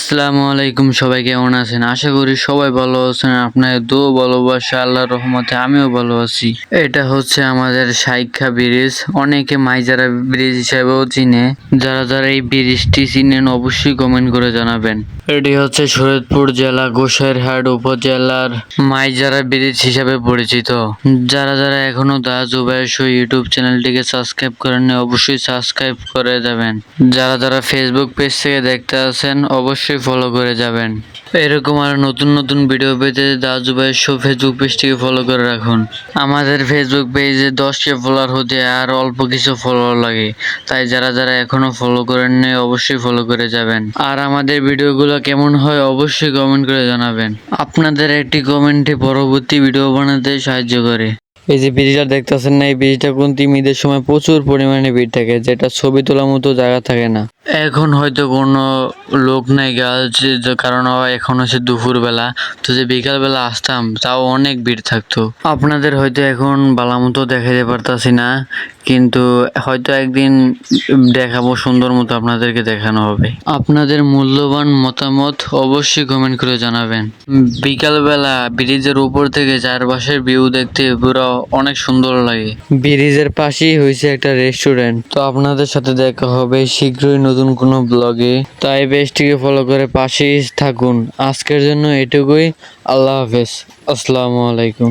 আসসালামু আলাইকুম, সবাই কেমন আছেন? আশা করি সবাই ভালো আছেন, আপনাদের দো ভালোবাসা আল্লাহ রহমতে আমিও ভালো আছি। এটা হচ্ছে আমাদের সাইখা ব্রিজ। অনেকে মাইজারা ব্রিজ হিসাবেও চিনে। যারা যারা এই ব্রিজটি চিনেন, অবশ্যই কমেন্ট করে জানাবেন। এটি হচ্ছে শরীয়তপুর জেলা, গোসাইরহাট উপজেলার মাইজারা ব্রিজ হিসাবে পরিচিত। যারা যারা এখনও দা জুবাই শো ইউটিউব চ্যানেলটিকে সাবস্ক্রাইব করেননি, অবশ্যই সাবস্ক্রাইব করে যাবেন। যারা যারা ফেসবুক পেজ থেকে দেখতে আছেন অবশ্যই ফলো করে যাবেন। এরকম আর নতুন নতুন ভিডিও পেতে দা জুবাই শো ফেসবুক পেজটিকে ফলো করে রাখুন। আমাদের ফেসবুক পেজে দশকে ফলোয়ার হতে আর অল্প কিছু ফলোয়ার লাগে। তাই যারা যারা এখনও ফলো করেন করেননি, অবশ্যই ফলো করে যাবেন। আর আমাদের ভিডিওগুলো কেমন হয়, অবশ্যই কমেন্ট করে জানাবেন। আপনাদের একটি কমেন্টে পরবর্তী ভিডিও বানাতে সাহায্য করে। এই যে ব্রিজটা দেখতেছেন না, এই ব্রিজটা কোন তিমিদের সময় প্রচুর পরিমাণে ভিড় থাকে, যেটা ছবি তোলার মতো জায়গা থাকে না। এখন হয়তো কোনো লোক নাই গাছ কারণ এখন হচ্ছে দুপুর বেলা তো যে বিকাল বেলা আসতাম, তাও অনেক ভিড় থাকতো। আপনাদের হয়তো এখন বালা মতো দেখাতে পারতাছি না, কিন্তু হয়তো একদিন দেখাবো, সুন্দর মতো আপনাদেরকে দেখানো হবে। আপনাদের মূল্যবান মতামত অবশ্যই কমেন্ট করে জানাবেন। বিকাল বেলা ব্রিজের উপর থেকে চারপাশের ভিউ দেখতে পুরো অনেক সুন্দর লাগে। ব্রিজের পাশেই হয়েছে একটা রেস্টুরেন্ট তো আপনাদের সাথে দেখা হবে শীঘ্রই নতুন কোনো ব্লগে তাই বেশটিকে ফলো করে পাশেই থাকুন। আজকের জন্য এটুকুই। আল্লাহ হাফেজ। আসসালামু আলাইকুম।